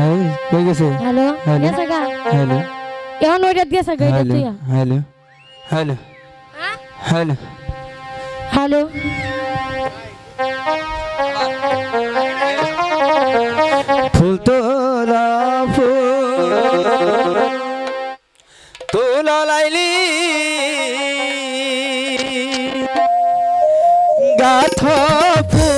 এই কই গেছে? Hello hello. গেছে গা হ্যালো। এখন ওইটা গেছে গা এটা তুই হ্যালো হ্যালো হ্যালো। হ্যালো। ফুল তোলা ফুল। তোলা লাইলি। গাথ ফুলে।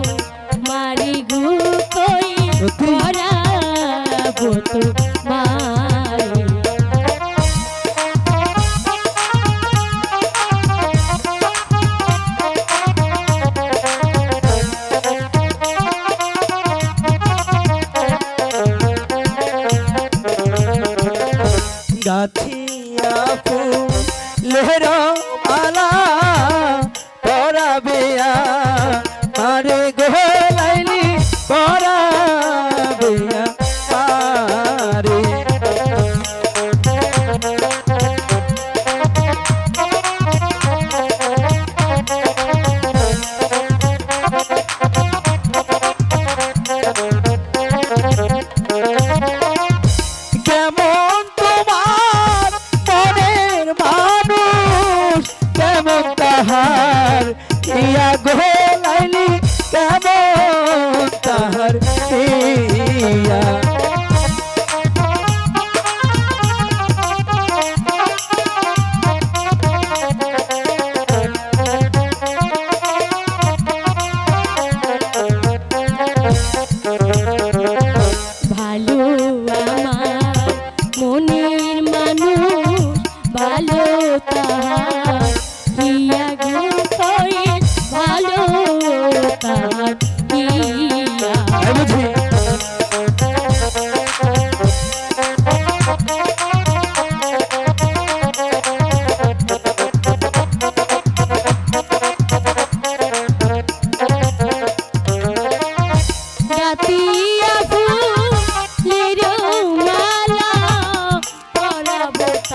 পরাবো তো মারি গাথিয়া ফুলের মালা পরাবিয়া আরে তাহার ইয়া গোলাইলি কেমন তাহার ইয়া